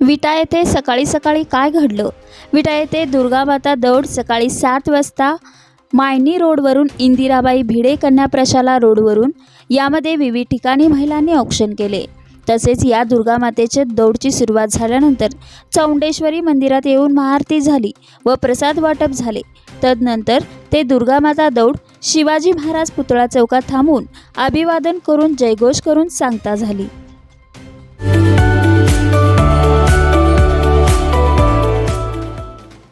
विटा येथे सकाळी सकाळी काय घडलं? विटा येथे दुर्गामाता दौड सकाळी सात वाजता मायनी रोडवरून इंदिराबाई भिडे कन्या प्रशाला रोडवरून यामध्ये विविध ठिकाणी महिलांनी औक्षण केले. तसेच या दुर्गामातेचे दौडची सुरुवात झाल्यानंतर चौंडेश्वरी मंदिरात येऊन महाआरती झाली व प्रसाद वाटप झाले. तदनंतर ते दुर्गामाता दौड शिवाजी महाराज पुतळा चौकात थांबून अभिवादन करून जयघोष करून सांगता झाली.